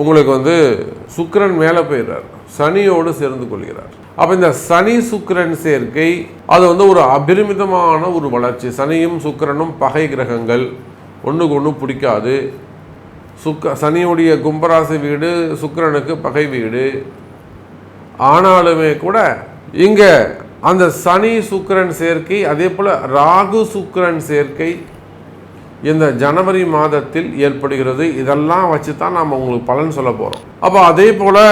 உங்களுக்கு வந்து சுக்கரன் மேலே போயிடுறார். சனியோடு சேர்ந்து கொள்கிறார். அப்போ இந்த சனி சுக்கிரன் சேர்க்கை அது வந்து ஒரு அபரிமிதமான ஒரு வளர்ச்சி. சனியும் சுக்கிரனும் பகை கிரகங்கள். ஒன்றுக்கு ஒன்று பிடிக்காது. சுக்க சனியுடைய கும்பராசி வீடு சுக்கிரனுக்கு பகை வீடு. ஆனாலுமே கூட இங்கே அந்த சனி சுக்கிரன் சேர்க்கை அதே போல் ராகு சுக்கிரன் சேர்க்கை இந்த ஜனவரி மாதத்தில் ஏற்படுகிறது. இதெல்லாம் வச்சு தான் நாம் உங்களுக்கு பலன் சொல்ல போகிறோம் அப்போ அதே போல்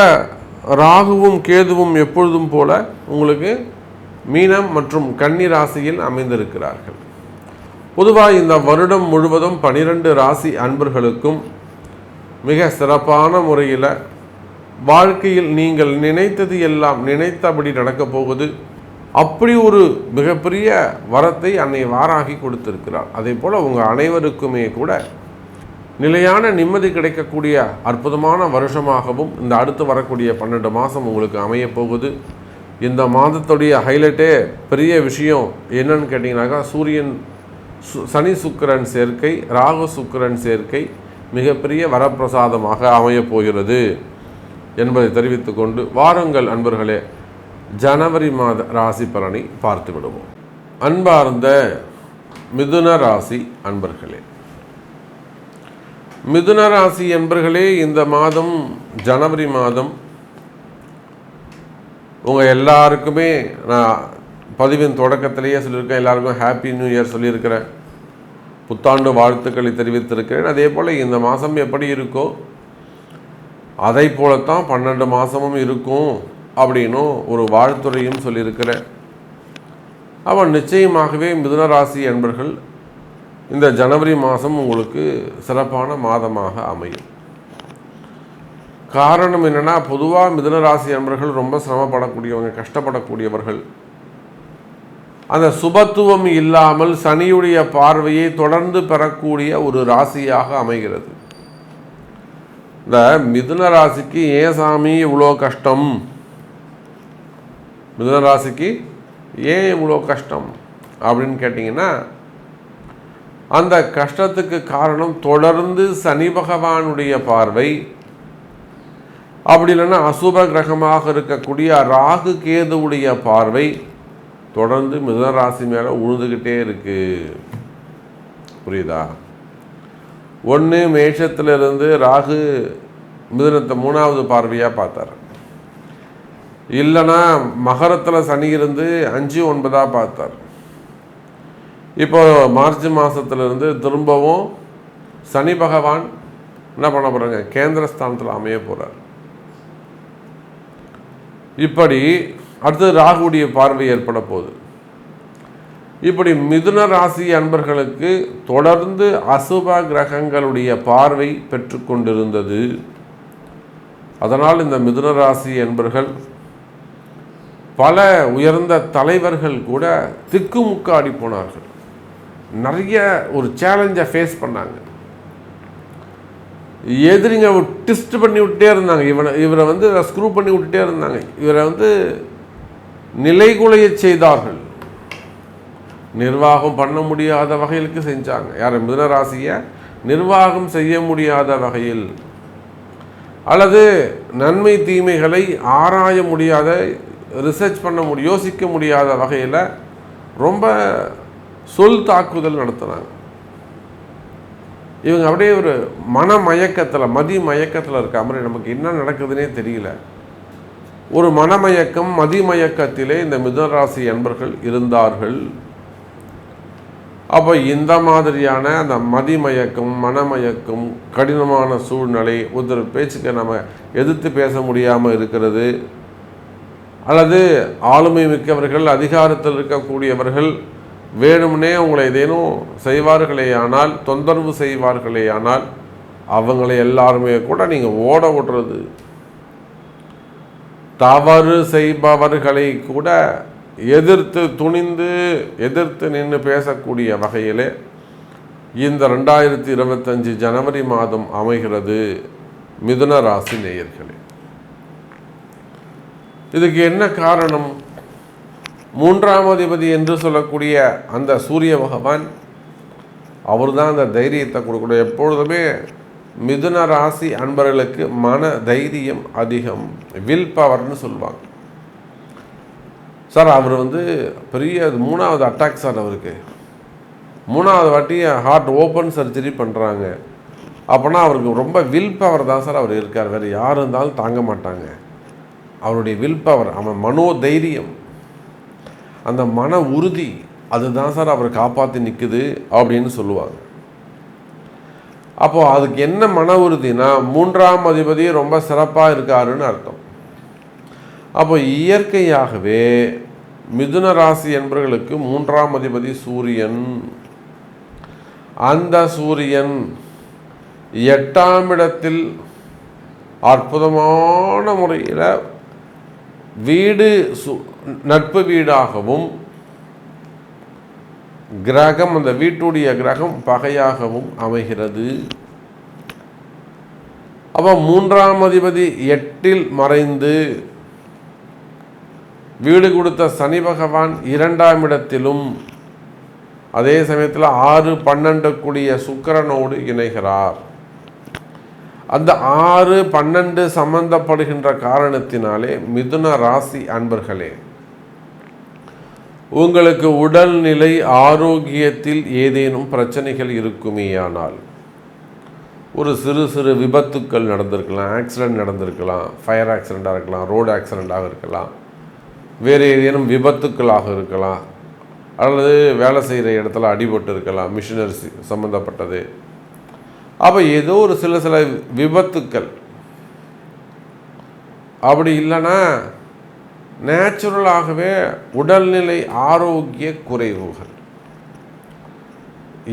ராகுவும் கேதுவும் எப்பொழுதும் போல உங்களுக்கு மீனம் மற்றும் கன்னி ராசியில் அமைந்திருக்கிறார்கள். பொதுவாக இந்த வருடம் முழுவதும் பனிரெண்டு ராசி அன்பர்களுக்கும் மிக சிறப்பான முறையில் வாழ்க்கையில் நீங்கள் நினைத்தது எல்லாம் நினைத்தபடி நடக்கப் போகுது. அப்படி ஒரு மிகப்பெரிய வரத்தை அன்னை வாராகி கொடுத்திருக்கிறார் அதே போல் உங்கள் அனைவருக்குமே கூட நிலையான நிம்மதி கிடைக்கக்கூடிய அற்புதமான வருஷமாகவும் இந்த அடுத்து வரக்கூடிய பன்னெண்டு மாதம் உங்களுக்கு அமையப்போகுது இந்த மாதத்துடைய ஹைலைட்டே பெரிய விஷயம் என்னன்னு கேட்டிங்கனாக்கா சூரியன் சு- சனி சுக்கிரன் சேர்க்கை ராகு சுக்கிரன் சேர்க்கை மிகப்பெரிய வரப்பிரசாதமாக அமையப் போகிறது என்பதை தெரிவித்துக்கொண்டு வாருங்கள் அன்பர்களே. ஜனவரி மாத ராசி பலனை பார்த்து விடுவோம். அன்பார்ந்த மிதுன ராசி அன்பர்களே மிதுன ராசி என்பர்களே இந்த மாதம் ஜனவரி மாதம் உங்கள் எல்லாருக்குமே நான் பதிவின் தொடக்கத்திலேயே சொல்லியிருக்கேன் எல்லாருக்கும் ஹாப்பி நியூ இயர் சொல்லியிருக்கிறேன். புத்தாண்டு வாழ்த்துக்களை தெரிவித்திருக்கிறேன். அதே போல் இந்த மாதம் எப்படி இருக்கோ அதை போலத்தான் பன்னெண்டு மாதமும் இருக்கும். அப்படின்னும் ஒரு வாழ்த்துறையும் சொல்லியிருக்கிறேன் அவன் நிச்சயமாகவே மிதுன ராசி என்பர்கள் இந்த ஜனவரி மாதம் உங்களுக்கு சிறப்பான மாதமாக அமையும். காரணம் என்னன்னா பொதுவாக மிதுன ராசி அன்பர்கள் ரொம்ப சிரமப்படக்கூடியவங்க கஷ்டப்படக்கூடியவர்கள். அந்த சுபத்துவம் இல்லாமல் சனியுடைய பார்வையை தொடர்ந்து பெறக்கூடிய ஒரு ராசியாக அமைகிறது. இந்த மிதுன ராசிக்கு ஏன் சாமி இவ்வளோ கஷ்டம்? மிதனராசிக்கு ஏன் இவ்வளோ கஷ்டம் அப்படின்னு கேட்டிங்கன்னா அந்த கஷ்டத்துக்கு காரணம் தொடர்ந்து சனி பகவானுடைய பார்வை. அப்படி இல்லைன்னா அசுப கிரகமாக இருக்கக்கூடிய ராகு கேதுவுடைய பார்வை தொடர்ந்து மிதுன ராசி மேலே உழுதுகிட்டே இருக்குது புரியுதா? ஒன்று மேஷத்திலிருந்து ராகு மிதனத்தை மூணாவது பார்வையாக பார்த்தார். இல்லைன்னா மகரத்தில் சனி இருந்து அஞ்சு ஒன்பதாக பார்த்தார். இப்போ மார்ச் மாதத்துலேருந்து திரும்பவும் சனி பகவான் என்ன பண்ண போகிறாங்க கேந்திரஸ்தானத்தில் அமைய போகிறார் இப்படி அடுத்தது ராகுடைய பார்வை ஏற்பட போகுது. இப்படி மிதுன ராசி அன்பர்களுக்கு தொடர்ந்து அசுப கிரகங்களுடைய பார்வை பெற்றுக்கொண்டிருந்தது அதனால் இந்த மிதுன ராசி என்பர்கள் பல உயர்ந்த தலைவர்கள் கூட திக்குமுக்காடி போனார்கள். நிறைய ஒரு சேலஞ்சை ஃபேஸ் பண்ணாங்க. எதிரிங்க டிஸ்ட் பண்ணி விட்டே இருந்தாங்க. இவனை இவரை வந்து ஸ்க்ரூ பண்ணி விட்டுட்டே இருந்தாங்க. இவரை வந்து நிலைகுலைய செய்தார்கள். நிர்வாகம் பண்ண முடியாத வகையிலுக்கு செஞ்சாங்க. யார்? மிதனராசியை நிர்வாகம் செய்ய முடியாத வகையில். அல்லது நன்மை தீமைகளை ஆராய முடியாத ரிசர்ச் பண்ண முடியும் யோசிக்க முடியாத வகையில் ரொம்ப சொல் தாக்குதல் நடத்துகிறாங்க இவங்க அப்படியே ஒரு மன மயக்கத்தில் மதி மயக்கத்தில் இருக்க மாதிரி நமக்கு என்ன நடக்குதுன்னே தெரியல. ஒரு மனமயக்கம் மதிமயக்கத்திலே இந்த மிதராசி அன்பர்கள் இருந்தார்கள். அப்போ இந்த மாதிரியான அந்த மதிமயக்கம் மனமயக்கம் கடினமான சூழ்நிலை ஒருத்தர் பேச்சுக்கு நம்ம எதிர்த்து பேச முடியாமல் இருக்கிறது அல்லது ஆளுமை மிக்கவர்கள் அதிகாரத்தில் இருக்கக்கூடியவர்கள் வேணும்னே உங்களை ஏதேனும் செய்வார்களேயானால் தொந்தரவு செய்வார்களேயானால் அவங்களை எல்லாருமே கூட நீங்கள் ஓட விடுறது. தவறு செய்பவர்களை கூட எதிர்த்து துணிந்து எதிர்த்து நின்று பேசக்கூடிய வகையிலே இந்த ரெண்டாயிரத்தி இருபத்தஞ்சு ஜனவரி மாதம் அமைகிறது மிதுன ராசி நேயர்களே. இதுக்கு என்ன காரணம்? மூன்றாம் அதிபதி என்று சொல்லக்கூடிய அந்த சூரிய பகவான் அவர் தான் அந்த தைரியத்தை கொடுக்கணும். எப்பொழுதுமே மிதுன ராசி அன்பர்களுக்கு மன தைரியம் அதிகம். வில் பவர்னு சொல்லுவாங்க. சார் அவர் வந்து பெரிய மூணாவது அட்டாக் சார் அவருக்கு. மூணாவது வாட்டி ஹார்ட் ஓப்பன் சர்ஜரி பண்ணுறாங்க அப்போனா அவருக்கு ரொம்ப வில் பவர் தான் சார் அவர் இருக்கார். வேறு யார் இருந்தாலும் தாங்க மாட்டாங்க. அவருடைய வில் பவர் அவன் மனோ தைரியம். அந்த மன உறுதி அதுதான் சார் அவரை காப்பாற்றி நிற்குது அப்படின்னு சொல்லுவாங்க. அப்போது அதுக்கு என்ன மன உறுதினா மூன்றாம் அதிபதி ரொம்ப சிறப்பாக இருக்காருன்னு அர்த்தம். அப்போ இயற்கையாகவே மிதுன ராசி என்பவர்களுக்கு மூன்றாம் அதிபதி சூரியன். அந்த சூரியன் எட்டாம் இடத்தில் அற்புதமான முறையில் வீடு சு நட்பு வீடாகவும் கிரகம் அந்த வீட்டுடைய கிரகம் பகையாகவும் அமைகிறது. அப்போ மூன்றாம் அதிபதி எட்டில் மறைந்து வீடு கொடுத்த சனி பகவான் இரண்டாம் இடத்திலும் அதே சமயத்தில் ஆறு பன்னெண்டு கூடிய சுக்கிரனோடு இணைகிறார். அந்த ஆறு பன்னெண்டு சம்பந்தப்படுகின்ற காரணத்தினாலே மிதுன ராசி அன்பர்களே உங்களுக்கு உடல்நிலை ஆரோக்கியத்தில் ஏதேனும் பிரச்சனைகள் இருக்குமேயானால் ஒரு சிறு சிறு விபத்துக்கள் நடந்திருக்கலாம் ஆக்சிடெண்ட் நடந்திருக்கலாம் ஃபயர் ஆக்சிடெண்ட்டாக இருக்கலாம் ரோடு ஆக்சிடெண்ட்டாக இருக்கலாம் வேறு ஏதேனும் விபத்துக்களாக இருக்கலாம் அல்லது வேலை செய்கிற இடத்துல அடிபட்டு இருக்கலாம் மிஷினரிஸ் சம்மந்தப்பட்டது அப்போ ஏதோ ஒரு சில சில விபத்துக்கள். அப்படி இல்லைன்னா நேச்சுரலாகவே உடல்நிலை ஆரோக்கிய குறைவுகள்.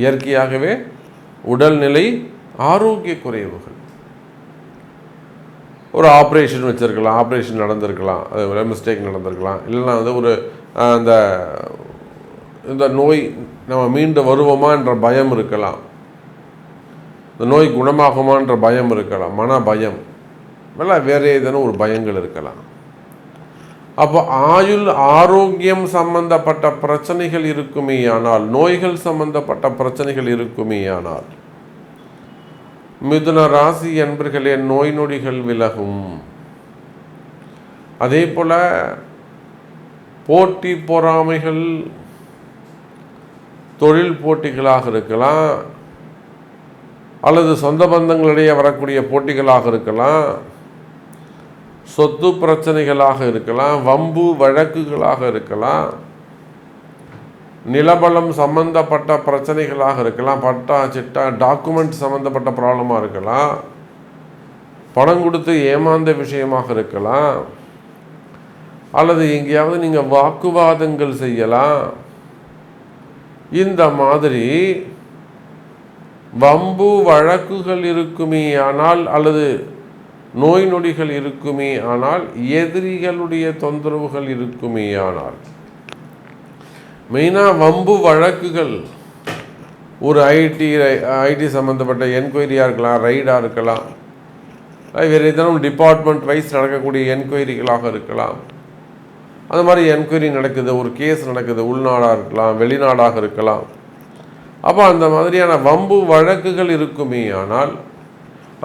இயற்கையாகவே உடல்நிலை ஆரோக்கிய குறைவுகள். ஒரு ஆப்ரேஷன் வச்சுருக்கலாம் ஆப்ரேஷன் நடந்திருக்கலாம் அது மிஸ்டேக் நடந்திருக்கலாம். இல்லைன்னா வந்து ஒரு அந்த இந்த நோய் நம்ம மீண்டு வருவோமான்ற பயம் இருக்கலாம். இந்த நோய் குணமாகுமான்ற பயம் இருக்கலாம் மன பயம் இல்லை வேறு ஏதேனும் ஒரு பயங்கள் இருக்கலாம். அப்போ ஆயுள் ஆரோக்கியம் சம்பந்தப்பட்ட பிரச்சனைகள் இருக்குமேயானால் நோய்கள் சம்பந்தப்பட்ட பிரச்சனைகள் இருக்குமே ஆனால் மிதுன ராசி என்பர்களே நோய் நொடிகள் விலகும். அதே போல போட்டி பொறாமைகள் தொழில் போட்டிகளாக இருக்கலாம் அல்லது சொந்த பந்தங்களிடையே வரக்கூடிய போட்டிகளாக இருக்கலாம் சொத்து பிரச்சனைகளாக இருக்கலாம் வம்பு வழக்குகளாக இருக்கலாம் நிலபலம் சம்பந்தப்பட்ட பிரச்சனைகளாக இருக்கலாம் பட்டா சிட்டா டாக்குமெண்ட் சம்பந்தப்பட்ட ப்ராப்ளமாக இருக்கலாம் பணம் கொடுத்து ஏமாந்த விஷயமாக இருக்கலாம் அல்லது எங்கேயாவது நீங்கள் வாக்குவாதங்கள் செய்யலாம். இந்த மாதிரி வம்பு வழக்குகள் இருக்குமே ஆனால் அல்லது நோய் நொடிகள் இருக்குமே ஆனால் எதிரிகளுடைய தொந்தரவுகள் இருக்குமே ஆனால். மெயினாக வம்பு வழக்குகள் ஒரு ஐடி ஐடி சம்மந்தப்பட்ட என்கொயரியாக இருக்கலாம் ரைடாக இருக்கலாம் வேறு ஏதேனும் டிபார்ட்மெண்ட் வைஸ் நடக்கக்கூடிய என்கொயரிகளாக இருக்கலாம். அந்த மாதிரி என்கொயரி நடக்குது ஒரு கேஸ் நடக்குது உள்நாடாக இருக்கலாம் வெளிநாடாக இருக்கலாம். அப்போ அந்த மாதிரியான வம்பு வழக்குகள் இருக்குமே ஆனால்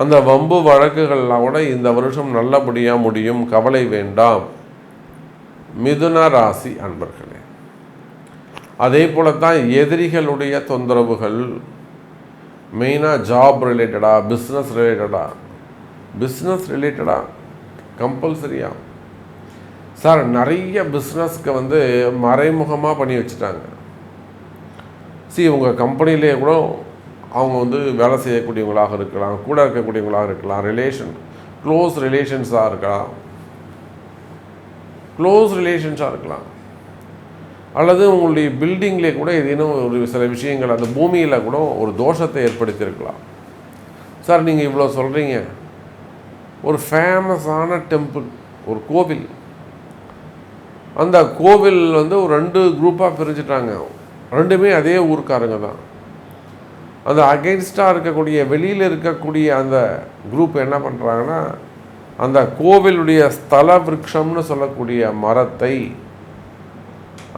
அந்த வம்பு வழக்குகள்லாம் கூட இந்த வருஷம் நல்லபடியாக முடியும் கவலை வேண்டாம். மிதுன ராசி அன்பர்களே அதே போல தான் எதிரிகளுடைய தொந்தரவுகள் மெயினாக ஜாப் ரிலேட்டடாக பிஸ்னஸ் ரிலேட்டடாக பிஸ்னஸ் ரிலேட்டடாக கம்பல்சரியாக சார் நிறைய பிஸ்னஸ்க்கு வந்து மறைமுகமாக பண்ணி வச்சுட்டாங்க. சி உங்கள் கம்பெனிலேயே கூட அவங்க வந்து வேலை செய்யக்கூடியவங்களாக இருக்கலாம் கூட இருக்கக்கூடியவங்களாக இருக்கலாம் ரிலேஷன் க்ளோஸ் ரிலேஷன்ஸாக இருக்கலாம். க்ளோஸ் ரிலேஷன்ஸாக இருக்கலாம். அல்லது உங்களுடைய பில்டிங்லேயே கூட ஏதேனும் ஒரு சில விஷயங்கள் அந்த பூமியில் கூட ஒரு தோஷத்தை ஏற்படுத்தியிருக்கலாம். சார் நீங்கள் இவ்வளோ சொல்கிறீங்க ஒரு ஃபேமஸான டெம்பிள் ஒரு கோவில். அந்த கோவில் வந்து ஒரு ரெண்டு குரூப்பாக பிரிஞ்சுட்டாங்க. ரெண்டுமே அதே ஊருக்காரங்க தான். அந்த அகெயின்ஸ்டாக இருக்கக்கூடிய வெளியில் இருக்கக்கூடிய அந்த குரூப் என்ன பண்ணுறாங்கன்னா அந்த கோவிலுடைய ஸ்தல விருட்சம்னு சொல்லக்கூடிய மரத்தை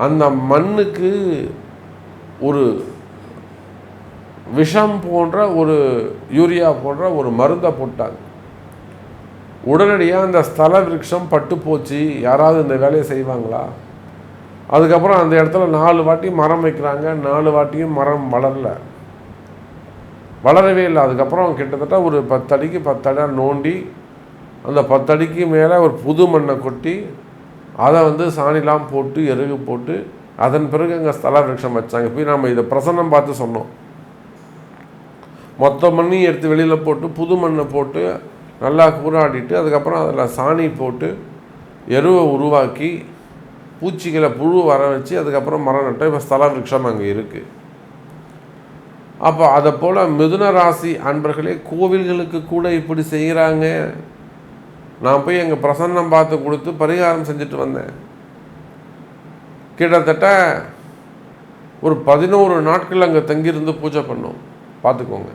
அந்த மண்ணுக்கு ஒரு விஷம் போன்ற ஒரு யூரியா போன்ற ஒரு மருந்தை போட்டாங்க. உடனடியாக அந்த ஸ்தல விருட்சம் பட்டு போச்சு. யாராவது இந்த வேலையை செய்வாங்களா? அதுக்கப்புறம் அந்த இடத்துல நாலு வாட்டி மரம் வைக்கிறாங்க நாலு வாட்டியும் மரம் வளரல. வளரவே இல்லை. அதுக்கப்புறம் கிட்டத்தட்ட ஒரு பத்தடிக்கு பத்தடியாக நோண்டி அந்த பத்தடிக்கு மேலே ஒரு புது மண்ணை கொட்டி அதை வந்து சாணிலாம் போட்டு எருகு போட்டு அதன் பிறகு அங்கே ஸ்தல விருட்சம் வச்சாங்க. போய் நம்ம இதை பிரசன்னம் பார்த்து சொன்னோம். மொத்த மண்ணையும் எடுத்து வெளியில் போட்டு புது மண்ணை போட்டு நல்லா கூறாடிட்டு அதுக்கப்புறம் அதில் சாணி போட்டு எருவை உருவாக்கி பூச்சிகளை புழு வர வச்சு அதுக்கப்புறம் மரம் நட்டோம். இப்போ ஸ்தல விரக்ஷம் அங்கே இருக்குது அப்போ அதை போல் மிதுன ராசி அன்பர்களே கோவில்களுக்கு கூட இப்படி செய்கிறாங்க. நான் போய் எங்கள் பிரசன்னம் பார்த்து கொடுத்து பரிகாரம் செஞ்சுட்டு வந்தேன். கிட்டத்தட்ட ஒரு பதினோரு நாட்கள் அங்கே தங்கியிருந்து பூஜை பண்ணோம். பார்த்துக்கோங்க.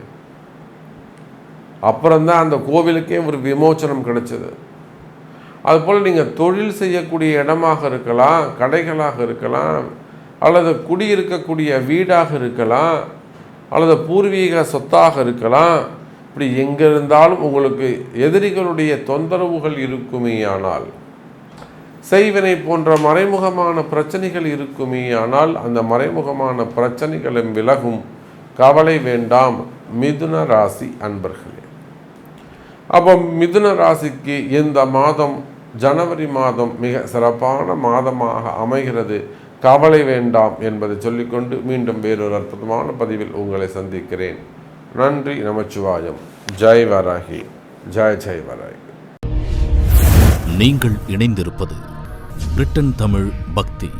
அப்புறம்தான் அந்த கோவிலுக்கே ஒரு விமோச்சனம் கிடைச்சது. அதுபோல் நீங்கள் தொழில் செய்யக்கூடிய இடமாக இருக்கலாம் கடைகளாக இருக்கலாம் அல்லது குடியிருக்கக்கூடிய வீடாக இருக்கலாம் அல்லது பூர்வீக சொத்தாக இருக்கலாம். இப்படி எங்கே இருந்தாலும் உங்களுக்கு எதிரிகளுடைய தொந்தரவுகள் இருக்குமேயானால் செய்வினை போன்ற மறைமுகமான பிரச்சனைகள் இருக்குமேயானால் அந்த மறைமுகமான பிரச்சனைகளும் விலகும். கவலை வேண்டாம். மிதுன ராசி அன்பர்களே. அப்போ மிதுன ராசிக்கு இந்த மாதம் ஜனவரி மாதம் மிக சிறப்பான மாதமாக அமைகிறது. கவலை வேண்டாம் என்பதை சொல்லிக்கொண்டு மீண்டும் வேறொரு அற்புதமான பதிவில் உங்களை சந்திக்கிறேன். நன்றி நமச்சிவாயம். ஜெய் வராகி. ஜெய் ஜெய் வராகி. நீங்கள் இணைந்திருப்பது பிரிட்டன் தமிழ் பக்தி.